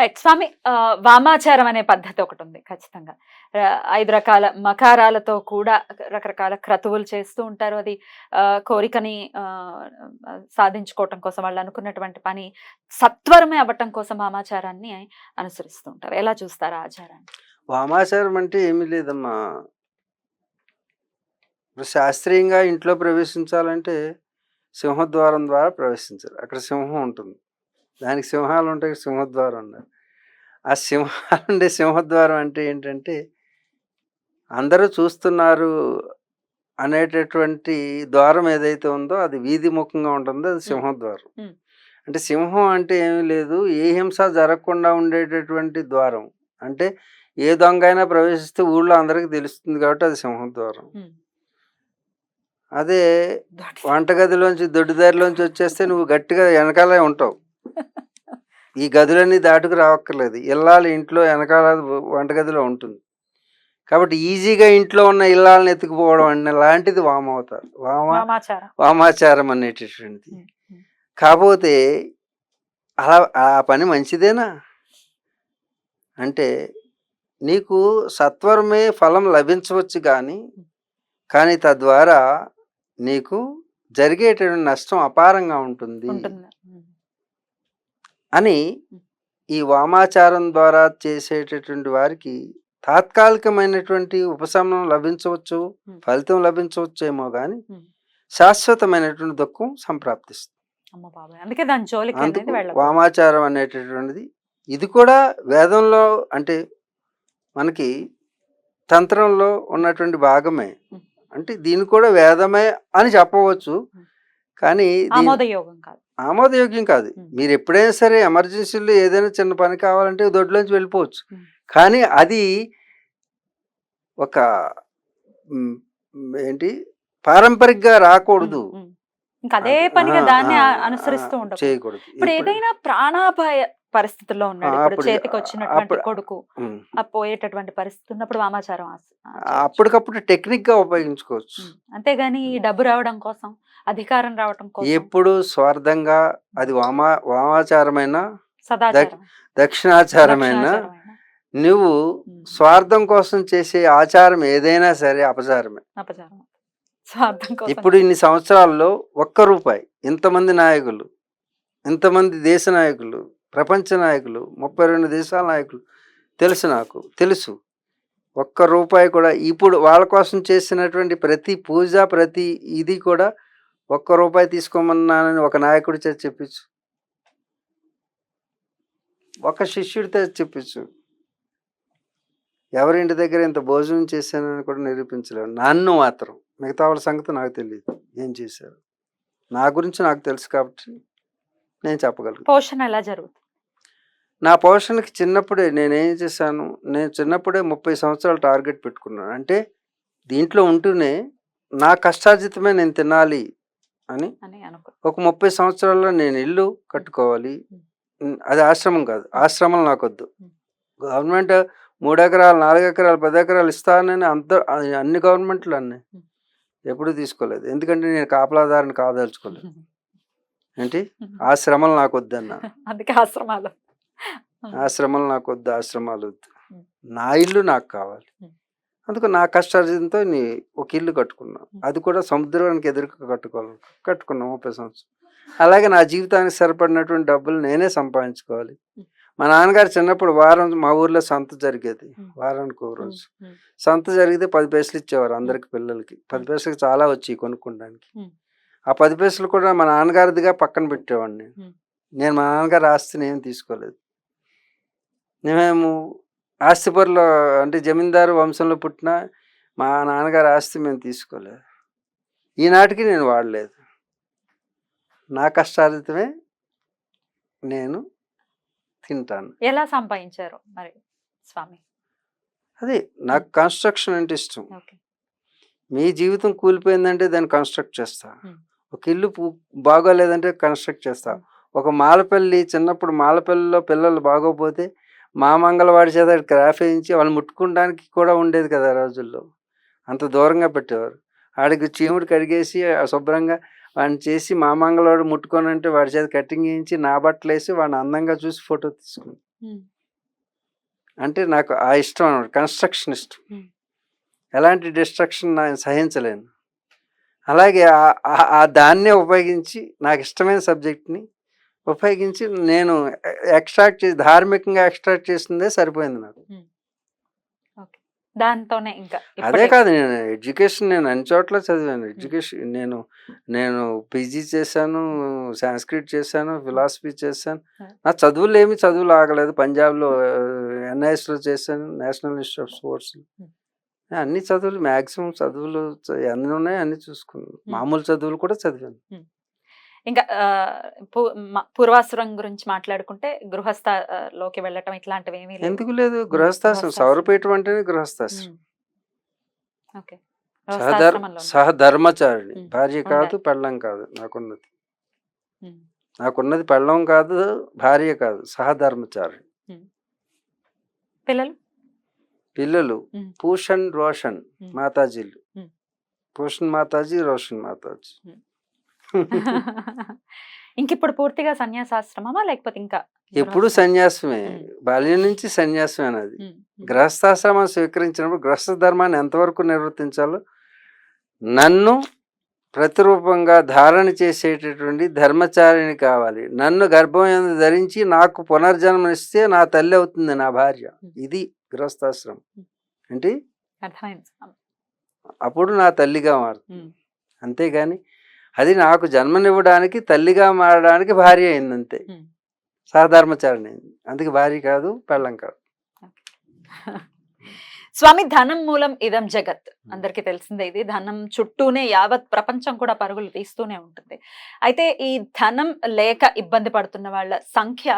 Right స్వామి వామాచారం అనే పద్ధతి ఒకటి ఉంది ఖచ్చితంగా. ఐదు రకాల మకారాలతో కూడా రకరకాల క్రతువులు చేస్తూ ఉంటారు. అది కోరికని సాధించుకోవటం కోసం వాళ్ళు అనుకున్నటువంటి పని సత్వరమే అవ్వటం కోసం వామాచారాన్ని అనుసరిస్తూ ఉంటారు. ఎలా చూస్తారు ఆచారాన్ని? వామాచారం అంటే ఏమీ లేదమ్మా. ఇప్పుడు శాస్త్రీయంగా ఇంట్లో ప్రవేశించాలంటే సింహద్వారం ద్వారా ప్రవేశించాలి అక్కడ సింహం ఉంటుంది. దానికి సింహాలు ఉంటాయి సింహద్వారం ఉండాలి ఆ సింహాలు ఉండే సింహద్వారం అంటే ఏంటంటే అందరూ చూస్తున్నారు అనేటటువంటి ద్వారం ఏదైతే ఉందో అది వీధి ముఖంగా ఉంటుందో అది సింహద్వారం. అంటే సింహం అంటే ఏమీ లేదు ఏ హింస జరగకుండా ఉండేటటువంటి ద్వారం. అంటే ఏ దొంగ అయినా ప్రవేశిస్తే ఊళ్ళో అందరికీ తెలుస్తుంది కాబట్టి అది సింహద్వారం. అదే వంటగదిలోంచి దొడ్డిదారిలోంచి వచ్చేస్తే నువ్వు గట్టిగా వెనకాలే ఉంటావు. ఈ గదులన్నీ దాటుకు రావక్కర్లేదు. ఇల్లాలు ఇంట్లో వెనకాల వంటగదిలో ఉంటుంది. కాబట్టి ఈజీగా ఇంట్లో ఉన్న ఇల్లాలను ఎత్తుకుపోవడం అనే లాంటిది వామవతారం వామ వామాచారం. అనేటటువంటిది. కాకపోతే అలా ఆ పని మంచిదేనా? అంటే నీకు సత్వరమే ఫలం లభించవచ్చు కానీ కానీ తద్వారా నీకు జరిగేటువంటి నష్టం అపారంగా ఉంటుంది. అని ఈ వామాచారం ద్వారా చేసేటటువంటి వారికి తాత్కాలికమైనటువంటి ఉపశమనం లభించవచ్చు. ఫలితం లభించవచ్చేమో కానీ. శాశ్వతమైనటువంటి దుఃఖం సంప్రాప్తిస్తుంది అందుకే దాని జోలికి. వామాచారం అనేటటువంటిది ఇది కూడా వేదంలో అంటే మనకి తంత్రంలో ఉన్నటువంటి భాగమే. అంటే దీన్ని కూడా వేదమే అని చెప్పవచ్చు. కానీ ఆమోదయోగం కాదు ఆమోదయోగ్యం కాదు. మీరు ఎప్పుడైనా సరే ఎమర్జెన్సీలో ఏదైనా చిన్న పని కావాలంటే దొడ్లోంచి వెళ్ళిపోవచ్చు. కానీ అది ఒక ఏంటి? పారంపరికంగా రాకూడదు. అదే పనిగా దాన్ని అనుసరిస్తూ ఉండకూడదు. చేయకూడదు. ఇప్పుడు ఏదైనా ప్రాణాపాయ పరిస్థితిలో ఉన్నాడు ఇప్పుడు చేతికి వచ్చినటువంటి కొడుకు పోయేటటువంటి పరిస్థితి ఉన్నప్పుడు వామాచారం. అప్పటికప్పుడు టెక్నిక్గా ఉపయోగించుకోవచ్చు. అంతేగాని ఈ డబ్బు రావడం కోసం అధికారం రావడం కోసం ఎప్పుడు స్వార్థంగా అది వామా వామాచారమైన దక్షిణాచారమైన. నువ్వు. స్వార్థం కోసం చేసే ఆచారం ఏదైనా సరే అపచారమే అపచారం ఇప్పుడు ఇన్ని సంవత్సరాల్లో ఒక్క రూపాయి ఇంతమంది నాయకులు ఇంతమంది దేశ నాయకులు ప్రపంచ నాయకులు ముప్పై రెండు దేశాల నాయకులు. తెలుసు నాకు తెలుసు. ఒక్క రూపాయి కూడా ఇప్పుడు వాళ్ళ కోసం చేసినటువంటి ప్రతి పూజ ప్రతి ఇది కూడా ఒక్క రూపాయి తీసుకోమన్నానని ఒక నాయకుడి చేత చెప్పించు ఒక శిష్యుడితో చెప్పించు ఎవరింటి దగ్గర ఇంత భోజనం చేశానని కూడా నిరూపించలేవు నన్ను మాత్రం. మిగతా వాళ్ళ సంగతి నాకు తెలియదు. ఏం చేశారు? నా గురించి నాకు తెలుసు కాబట్టి నేను చెప్పగలను. పోషణ ఎలా జరుగుతుంది? నా పోషణకి చిన్నప్పుడే నేనేం చేశాను నేను చిన్నప్పుడే ముప్పై సంవత్సరాలు టార్గెట్ పెట్టుకున్నాను. అంటే దీంట్లో ఉంటూనే నా కష్టార్జితమే నేను తినాలి అని ఒక ముప్పై సంవత్సరాల్లో నేను ఇల్లు కట్టుకోవాలి. అది ఆశ్రమం కాదు. ఆశ్రమం నాకొద్దు. గవర్నమెంట్ మూడు ఎకరాలు నాలుగు ఎకరాలు పది ఎకరాలు ఇస్తానని అంత అన్ని గవర్నమెంట్లు అన్నీ ఎప్పుడూ తీసుకోలేదు. ఎందుకంటే నేను కాపలాదారిని కాదలుచుకోలేదు. ఏంటి? ఆశ్రమాలు నాకు వద్దన్న అందుకే ఆశ్రమాలు. ఆశ్రమాలు నాకు వద్దు ఆశ్రమాలు వద్దు. నా ఇల్లు నాకు కావాలి. అందుకు నా కష్టార్జితంతో నీ ఒక ఇల్లు కట్టుకున్నా. అది కూడా సముద్రానికి ఎదురుగా కట్టుకోవాలి. కట్టుకున్నా ముప్పై సంవత్సరం అలాగే నా జీవితానికి సరిపడినటువంటి డబ్బులు నేనే సంపాదించుకోవాలి. మా నాన్నగారు చిన్నప్పుడు వారం మా ఊర్లో సంత జరిగేది. వారానికి ఒక రోజు. సంత జరిగితే పది పైసలు ఇచ్చేవారు అందరికి పిల్లలకి. పది పైసలకి చాలా వచ్చి కొనుక్కోడానికి. ఆ పది పైసలు కూడా మా నాన్నగారిదిగా పక్కన పెట్టేవాడిని. నేను. మా నాన్నగారు ఆస్తిని ఏం తీసుకోలేదు. మేము ఆస్తిపరులో అంటే జమీందారు వంశంలో పుట్టిన మా నాన్నగారి ఆస్తి మేము తీసుకోలేదు. ఈనాటికి నేను వాడలేదు. నా కష్టార్జితమే నేను తింటాను. ఎలా సంపాదించారు మరి స్వామి? అదే నాకు కన్స్ట్రక్షన్ అంటే ఇష్టం. మీ జీవితం కూలిపోయిందంటే దాన్ని కన్స్ట్రక్ట్ చేస్తా. Hmm. ఒక ఇల్లు పు- బాగోలేదంటే కన్స్ట్రక్ట్ చేస్తా. ఒక మాలపల్లి చిన్నప్పుడు మాలపల్లిలో పిల్లలు బాగోపోతే మా మంగళవాడి చేత క్రాఫ్ వేయించి వాళ్ళు ముట్టుకోవడానికి కూడా ఉండేది కదా రోజుల్లో. అంత దూరంగా పెట్టేవారు. ఆడికి చీముడు కడిగేసి శుభ్రంగా వాడిని చేసి మా మంగళవాడు ముట్టుకొని అంటే వాడి చేత కటింగ్ చేయించి నా బట్టలు వేసి వాడిని అందంగా చూసి ఫోటో తీసుకుని ఉమ్. అంటే నాకు ఆ ఇష్టం అనమాట కన్స్ట్రక్షన్ ఇష్టం. ఎలాంటి డిస్ట్రక్షన్ నేను సహించలేను. అలాగే ఆ- దాన్నే ఉపయోగించి నాకు ఇష్టమైన సబ్జెక్ట్ని ఉపయోగించి నేను ఎక్స్ట్రాక్ట్ చేసి ధార్మికంగా ఎక్స్ట్రాక్ట్ చేసిందే సరిపోయింది నాకు. దాంతోనే ఇంకా అదే కాదు నేను ఎడ్యుకేషన్ నేను అన్ని చోట్ల చదివాను. ఎడ్యుకేషన్ నేను నేను పీజీ చేశాను సాంస్క్రిట్ చేశాను ఫిలాసఫీ చేశాను. నా చదువులు ఏమి చదువులు ఆగలేదు పంజాబ్లో ఎన్ఐఎస్లో చేశాను నేషనల్ ఇన్స్టిట్యూట్ ఆఫ్ స్పోర్ట్స్. అన్ని చదువులు మ్యాక్సిమం చదువులు ఎన్ని ఉన్నాయి అన్ని చూసుకున్నాను మామూలు చదువులు కూడా చదివాను. ఇంకా పూర్వాసురం గురించి మాట్లాడుకుంటే గృహస్థ ఆ, లోకి వెళ్ళటం ఇట్లాంటివి ఏమీ. ఎందుకు లేదు? గృహస్థాశ్రమం. సౌరపీఠం అంటేనే ఉన్నారు. సహధర్మచారిణి. భార్య. కాదు పెళ్ళం కాదు నాకున్నది. నాకున్నది పెళ్ళం కాదు భార్య కాదు సహధర్మచారిణి. పిల్లలు? పిల్లలు. పూషన్ రోషన్. మాతాజీలు. పూషన్ మాతాజీ రోషన్ మాతాజీ. ఇంక ఇప్పుడు పూర్తిగా సన్యాసాశ్రమమా లేకపోతే ఇంకా ఎప్పుడు సన్యాసమే. బాల్యం నుంచి సన్యాసమే అనేది. గృహస్థాశ్రమం స్వీకరించినప్పుడు గృహస్థ ధర్మాన్ని ఎంతవరకు నిర్వర్తించాలో నన్ను ప్రతిరూపంగా ధారణ చేసేటటువంటి ధర్మచారిణి కావాలి నన్ను గర్భం ధరించి నాకు పునర్జన్మనిస్తే నా తల్లి అవుతుంది నా భార్య ఇది గృహస్థాశ్రమం. అంటే అర్థమైంది అప్పుడు నా తల్లిగా మారుతుంది. అంతేగాని అది నాకు జన్మనివ్వడానికి తల్లిగా మారడానికి భార్య అయింది అంతే ఉమ్. సాధర్మచారిణి అయింది. అందుకే భార్య కాదు పెళ్ళం కాదు. స్వామి ధనం మూలం ఇదం జగత్. అందరికీ తెలిసిందే ఇది. ధనం చుట్టూనే యావత్ ప్రపంచం కూడా పరుగులు తీస్తూనే ఉంటుంది. అయితే ఈ ధనం లేక ఇబ్బంది పడుతున్న వాళ్ళ సంఖ్య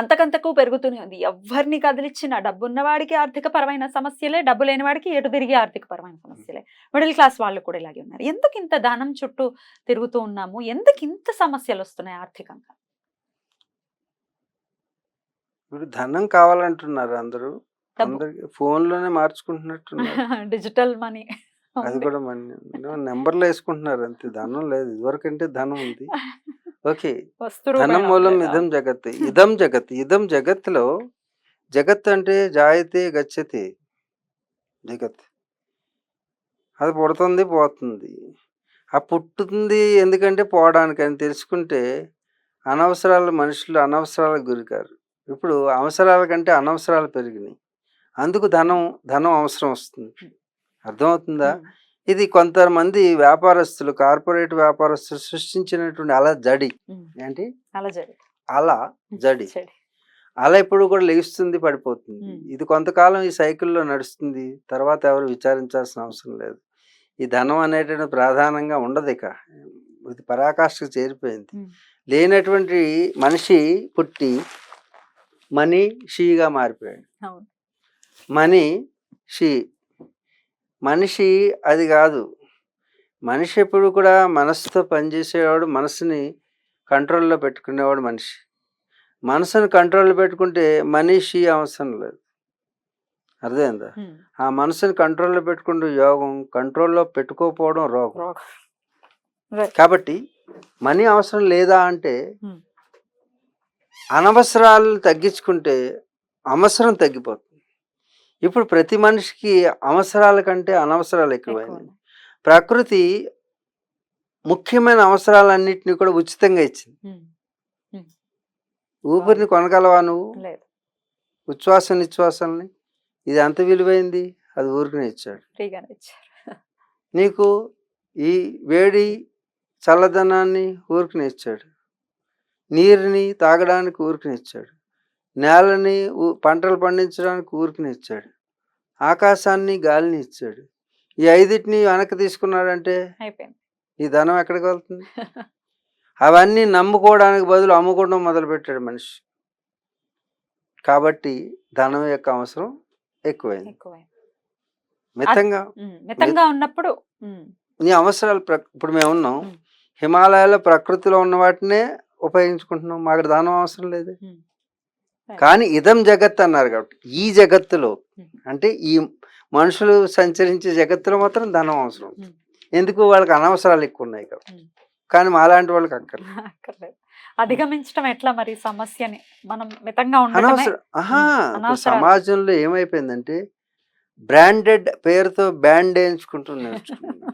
అంతకంతకు పెరుగుతూనే ఉంది. ఎవరిని కదిలిచ్చిన డబ్బు ఉన్నవాడికి ఆర్థిక పరమైన సమస్యలే డబ్బు లేని వాడికి ఎటు తిరిగి ఆర్థిక పరమైన సమస్యలే. మిడిల్ క్లాస్ వాళ్ళు కూడా ఇలాగే ఉన్నారు. ఎందుకు ఇంత ధనం చుట్టూ తిరుగుతూ ఉన్నాము? ఎందుకు ఇంత సమస్యలు వస్తున్నాయి ఆర్థికంగా? ఇప్పుడు ధనం కావాలంటున్నారు అందరూ. ఫోన్లోనే మార్చుకుంటున్నట్టున్నారు. Digital money. అది కూడా మన. నెంబర్లు వేసుకుంటున్నారు. అంతే ధనం లేదు. ఇదివరకు అంటే ధనం ఉంది. ఓకే. ధనం మూలం ఇదం జగత్. ఇదం జగత్. ఇదం జగత్తులో జగత్ అంటే జాయతే గచ్చతి జగత్. అది పుడుతుంది పోతుంది. ఆ పుట్టుతుంది ఎందుకంటే పోవడానికి అని తెలుసుకుంటే అనవసరాలు మనుషులు అనవసరాలకు గురికారు. ఇప్పుడు అవసరాల కంటే అనవసరాలు పెరిగినాయి. అందుకు ధనం ధనం అవసరం వస్తుంది. అర్థమవుతుందా? ఇది కొంతమంది వ్యాపారస్తులు కార్పొరేట్ వ్యాపారస్తులు సృష్టించినటువంటి అలా జడి. ఏంటి? అలా జడి. అలా ఎప్పుడు కూడా లెగిస్తుంది పడిపోతుంది. ఇది కొంతకాలం ఈ సైకిల్లో నడుస్తుంది తర్వాత ఎవరు విచారించాల్సిన అవసరం లేదు. ఈ ధనం అనేటువంటి ప్రధానంగా ఉండదు ఇక. ఇది పరాకాష్ఠకు చేరిపోయింది. లేనటువంటి మనిషి పుట్టి మనీ షీగా మారిపోయాడు మనీ షీ. మనిషి అది కాదు. మనిషి ఎప్పుడు కూడా మనసుతో పనిచేసేవాడు మనసుని కంట్రోల్లో పెట్టుకునేవాడు మనిషి. మనసుని కంట్రోల్లో పెట్టుకుంటే మనిషి అవసరం లేదు. అర్థమైందా. ఆ మనసుని కంట్రోల్లో పెట్టుకుంటూ యోగం కంట్రోల్లో పెట్టుకోకపోవడం రోగం. కాబట్టి మనీ అవసరం లేదా అంటే. అనవసరాలు తగ్గించుకుంటే అవసరం తగ్గిపోతుంది. ఇప్పుడు ప్రతి మనిషికి అవసరాల కంటే అనవసరాలు ఎక్కువైనాయి. ఎక్కువ. ప్రకృతి ముఖ్యమైన అవసరాలన్నింటినీ కూడా ఉచితంగా ఇచ్చింది. ఊపిరిని కొనగలవా నువ్వు? లేదు. ఉచ్ఛ్వాస నిశ్వాసాలని? ఇది ఎంత విలువైంది? అది ఊరికనే ఇచ్చాడు. నీకు ఈ వేడి చల్లదనాన్ని ఊరికనే ఇచ్చాడు. నీరుని తాగడానికి ఊరికనే ఇచ్చాడు. నేలని పంటలు పండించడానికి ఊరికనే ఇచ్చాడు. ఆకాశాన్ని గాలిని ఇచ్చాడు. ఈ ఐదిటిని వెనక్కి తీసుకున్నాడంటే ఈ ధనం ఎక్కడికి వెళ్తుంది? అవన్నీ నమ్ముకోవడానికి బదులు అమ్ముకోవడం మొదలుపెట్టాడు మనిషి. కాబట్టి ధనం యొక్క అవసరం ఎక్కువైంది. మితంగా. మితంగా ఉన్నప్పుడు. నీ అవసరాలు ఇప్పుడు మేము ఉన్నాం. మ్మ్. హిమాలయాల్లో ప్రకృతిలో ఉన్న వాటినే ఉపయోగించుకుంటున్నాం. మాకు దానం అవసరం లేదు. కానీ ఇదం జగత్ అన్నారు కాబట్టి ఈ జగత్తులో Hmm. అంటే ఈ మనుషులు సంచరించే జగత్తులో మాత్రం ధనం అవసరం Hmm. ఎందుకు? వాళ్ళకి అనవసరాలు ఎక్కువ ఉన్నాయి కాబట్టి. Hmm. కానీ మాలాంటి వాళ్ళకి అక్కర్లేదు. అధిగమించడం ఎట్లా మరి సమస్యని? మనం మితంగా అనవసరం. సమాజంలో ఏమైపోయిందంటే బ్రాండెడ్ పేరుతో బ్యాండ్ వేయించుకుంటూ నేర్చుకున్నాం.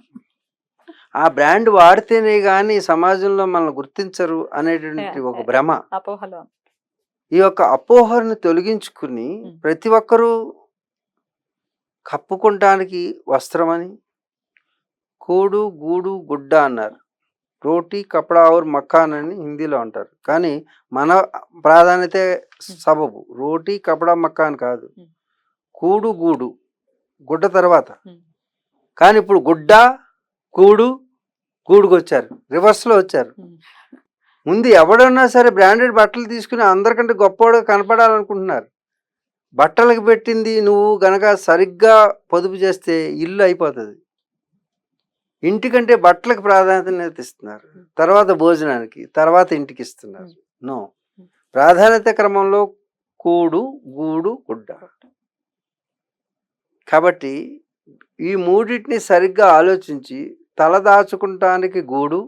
ఆ బ్రాండ్ వాడితేనే కానీ సమాజంలో మనల్ని గుర్తించరు అనేటువంటి ఒక భ్రమ. అపోహలో. ఈ యొక్క అపోహను తొలగించుకుని. ప్రతి ఒక్కరూ కప్పుకుంటానికి వస్త్రమని కూడు గూడు గుడ్డ అన్నారు రోటీ కపడా ఔర్ మకాన్ అని హిందీలో అంటారు కానీ మన ప్రాధాన్యత సబబు రోటీ కపడా మకాన్ కాదు. కూడు గూడు గుడ్డ తర్వాత. కానీ ఇప్పుడు గుడ్డ కూడు గూడుకు వచ్చారు రివర్స్లో వచ్చారు. ముందు ఎవడన్నా సరే బ్రాండెడ్ బట్టలు తీసుకుని అందరికంటే గొప్పవాడు కనపడాలనుకుంటున్నారు. బట్టలకు పెట్టింది నువ్వు గనక సరిగ్గా పొదుపు చేస్తే ఇల్లు అయిపోతుంది. ఇంటికంటే బట్టలకు ప్రాధాన్యత ఇస్తున్నారు తర్వాత భోజనానికి తర్వాత ఇంటికి ఇస్తున్నారు. నో. ప్రాధాన్యత క్రమంలో కూడు గూడు గుడ్డ. కాబట్టి ఈ మూడింటిని సరిగ్గా ఆలోచించి తల దాచుకుంటానికి గూడు.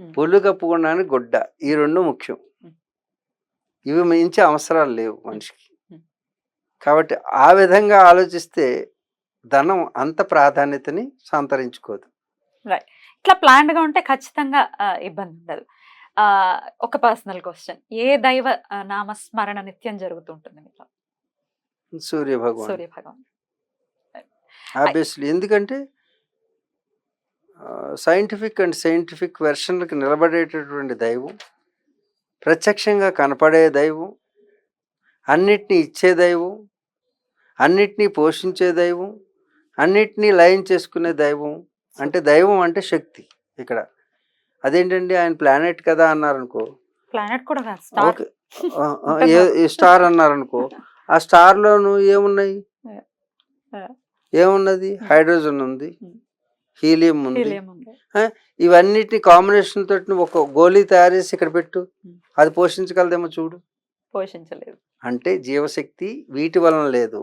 పొల్లు కప్పుకోవడానికి గుడ్డ ఈ రెండు ముఖ్యం. ఇవి మించి అవసరాలు లేవు మనిషికి. కాబట్టి ఆ విధంగా ఆలోచిస్తే ధనం అంత ప్రాధాన్యతని సంతరించుకోదు. ఇట్లా ప్లాన్డ్గా ఉంటే ఖచ్చితంగా ఇబ్బంది ఉండదు. ఆ ఒక పర్సనల్ క్వశ్చన్ ఏ దైవ నామస్మరణ నిత్యం జరుగుతుంటుంది మీలో? సూర్య భగవాన్ సూర్య భగవాన్ ఎందుకంటే సైంటిఫిక్ అండ్ సైంటిఫిక్ వెర్షన్లకు నిలబడేటటువంటి దైవం ప్రత్యక్షంగా కనపడే దైవం అన్నిటినీ ఇచ్చే దైవం అన్నిటినీ పోషించే దైవం అన్నిటినీ లయం చేసుకునే దైవం అంటే దైవం అంటే శక్తి ఇక్కడ. అదేంటండి? ఆయన ప్లానెట్ కదా అన్నారనుకో. ప్లానెట్ కూడా స్టార్ అన్నారనుకో. ఆ స్టార్ లోను ఏమున్నాయి. ఏమున్నది? హైడ్రోజన్ ఉంది. హీలియం ఉంది. ఇవన్నిటిని కాంబినేషన్ తోటి ఒక గోళీ తయారు చేసి ఇక్కడ పెట్టు. అది పోషించగలదేమో చూడు. పోషించలేదు. అంటే జీవశక్తి వీటి వలన లేదు.